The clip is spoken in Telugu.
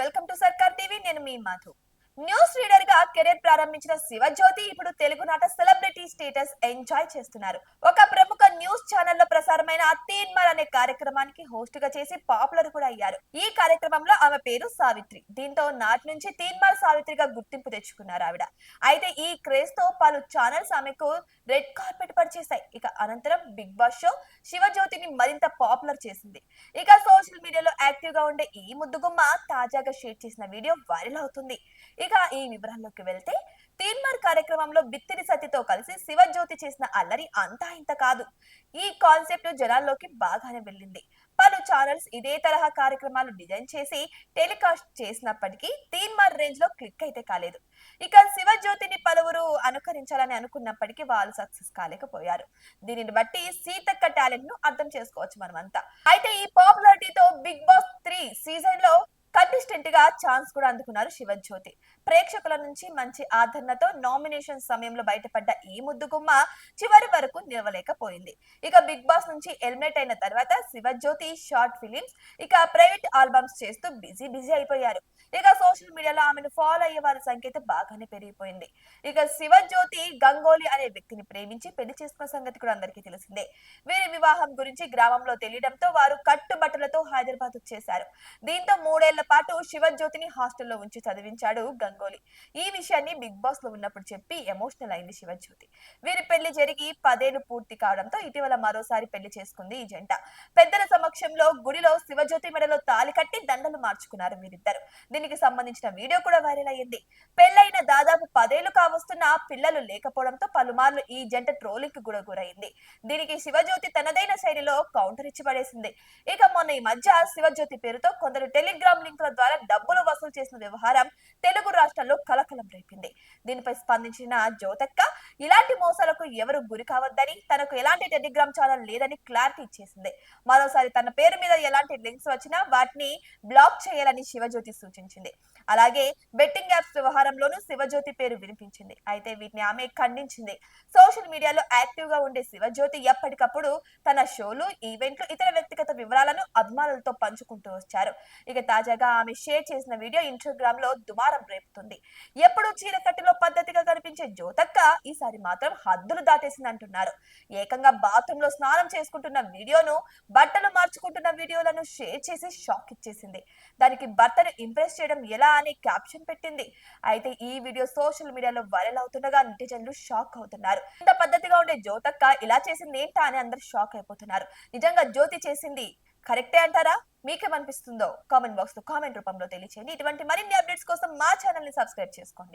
Welcome to Sarkar TV. నేను మీ మాధు. న్యూస్ రీడర్గా కెరీర్ ప్రారంభించిన శివజ్యోతి ఇప్పుడు తెలుగు నాట సెలబ్రిటీ స్టేటస్ ఎంజాయ్ చేస్తున్నారు. ఒక ప్రముఖ న్యూస్ ఛానల్లో ప్రసిద్ధమైన తీన్మార్ అనే కార్యక్రమానికి హోస్ట్గా చేసి పాపులర్ కూడా అయ్యారు. ఈ కార్యక్రమంలో ఆమె పేరు సావిత్రి. దీంతో నాటి నుంచి తీన్మల్ సావిత్రిగా గుర్తింపు తెచ్చుకున్నారు ఆవిడ. అయితే ఈ క్రేజ్తో పలు ఛానల్స్ ఆమెకు రెడ్ కార్పెట్ పరిచేశాయి ఇక అనంతరం బిగ్ బాస్ షో శివజ్యోతిని మరింత పాపులర్ చేసింది. ఇక సోషల్ మీడియాలో యాక్టివ్గా ఉండే ఈ ముద్దుగుమ్మ తాజాగా షేర్ చేసిన వీడియో వైరల్ అవుతుంది. ఇక ఈ వివరాల్లోకి వెళ్తే తీన్మార్ కార్యక్రమంలో బిత్తిరి సతితో కలిసి శివజ్యోతి చేసిన అల్లరి అంతా ఇంత కాదు. ఈ కాన్సెప్ట్ జనాల్లోకి బాగానే వెళ్ళింది. పలు ఛానల్స్ ఇదే తరహా కార్యక్రమాలు డిజైన్ చేసి టెలికాస్ట్ చేసినప్పటికీ తీన్మార్ రేంజ్లో క్లిక్ అయితే కాలేదు. ఇక శివజ్యోతిని పలువురు అనుకరించాలని అనుకున్నప్పటికీ వాళ్ళు సక్సెస్ కాలేకపోయారు. దీనిని బట్టి సీతక్క టాలెంట్ను అర్థం చేసుకోవచ్చు మనమంతా. అయితే ఈ పాపులారిటీతో బిగ్ బాస్ త్రీ సీజన్లో కంటెస్టెంట్గా ఛాన్స్ కూడా అందుకున్నారు శివజ్యోతి. ప్రేక్షకుల నుంచి మంచి ఆదరణతో నామినేషన్ సమయంలో బయటపడ్డ ఈ ముద్దుగుమ్మ చివరి వరకు నిలవలేకపోయింది. ఇక బిగ్ బాస్ నుంచి ఎలిమినేట్ అయిన తర్వాత శివజ్యోతి షార్ట్ ఫిలిమ్స్ ఇక ప్రైవేట్ ఆల్బమ్స్ చేస్తూ బిజీ బిజీ అయిపోయారు. ఇక సోషల్ మీడియాలో ఆమెను ఫాలో అయ్యే వారి సంఖ్య బాగానే పెరిగిపోయింది. ఇక శివజ్యోతి గంగోలి అనే వ్యక్తిని ప్రేమించి పెళ్ళి చేసుకున్న సంగతి కూడా అందరికీ తెలిసిందే. వీరి వివాహం గురించి గ్రామంలో తెలియడంతో వారు కట్టుబట్టలతో హైదరాబాద్ వచ్చేశారు. దీంతో మూడేళ్ళ పాటు శివజ్యోతిని హాస్టల్లో ఉంచి చదివించాడు గంగోలీ. ఈ విషయాన్ని బిగ్ బాస్లో ఉన్నప్పుడు చెప్పి ఎమోషనల్ అయింది శివజ్యోతి. వీరి పెళ్ళి జరిగి పదేళ్ళు పూర్తి కావడంతో ఇటీవల మరోసారి పెళ్ళి చేసుకుంది ఈ జంట. పెద్దల సమక్షంలో గుడిలో శివజ్యోతి మెడలో తాలి కట్టి దండలు మార్చుకున్నారు వీరిద్దరు. దీనికి సంబంధించిన వీడియో కూడా వైరల్ అయ్యింది. పెళ్ళైన దాదాపు పదేళ్ళు కావస్తున్న పిల్లలు లేకపోవడంతో పలుమార్లు ఈ జంట ట్రోలింగ్కు కూడా గురైంది. దీనికి శివజ్యోతి తనదైన శైలిలో కౌంటర్ ఇచ్చి పడేసింది ఇక మొన్న ఈ మధ్య శివజ్యోతి పేరుతో కొందరు టెలిగ్రామ్ లింకుల ద్వారా చేసిన వ్యవహారం తెలుగు రాష్ట్రాల్లో కలకలం రేపింది. దీనిపై స్పందించిన జ్యోతక్క ఇలాంటి మోసాలకు ఎవరు గురి కావద్దని తనకు ఎలాంటి టెలిగ్రామ్ ఛానల్ లేదని క్లారిటీ ఇచ్చేసింది. మరోసారి తన పేరు మీద ఎలాంటి లింక్స్ వచ్చినా వాటిని బ్లాక్ చేయాలని శివజ్యోతి సూచించింది. అలాగే బెట్టింగ్ యాప్స్ వ్యవహారంలోనూ శివజ్యోతి పేరు వినిపించింది. అయితే వీటిని ఆమె ఖండించింది. సోషల్ మీడియాలో యాక్టివ్గా ఉండే శివజ్యోతి ఎప్పటికప్పుడు తన షోలు ఈవెంట్లు ఇతర వ్యక్తిగత వివరాలను అభిమానులతో పంచుకుంటూ వచ్చారు. ఇక తాజాగా ఆమె షేర్ చేసిన వీడియో ఇన్స్టాగ్రామ్లో దుమారం రేపుతుంది. ఎప్పుడు చీరకట్టులో పద్ధతిగా కనిపించే జ్యోతక్క ఈసారి మాత్రం హద్దులు దాటేసింది అంటున్నారు ఏకంగా బాత్రూమ్లో స్నానం చేసుకుంటున్న వీడియోను బట్టలు మార్చుకుంటున్న వీడియోలను షేర్ చేసి షాక్ ఇచ్చేసింది. దానికి భర్తను ఇంప్రెస్ చేయడం ఎలా అని క్యాప్షన్ పెట్టింది. అయితే ఈ వీడియో సోషల్ మీడియాలో వైరల్ అవుతుండగా నెటిజన్లు షాక్ అవుతున్నారు. ఇంత పద్ధతిగా ఉండే జ్యోతక్క ఇలా చేసింది ఏంటా అని అందరు షాక్ అయిపోతున్నారు. నిజంగా జ్యోతి చేసింది కరెక్టే అంటారా? మీకేమనిపిస్తుందో కామెంట్ బాక్స్లో కామెంట్ రూపంలో తెలియచేయండి. ఇటువంటి మరిన్ని అప్డేట్స్ కోసం మా ఛానల్ని సబ్స్క్రైబ్ చేసుకోండి.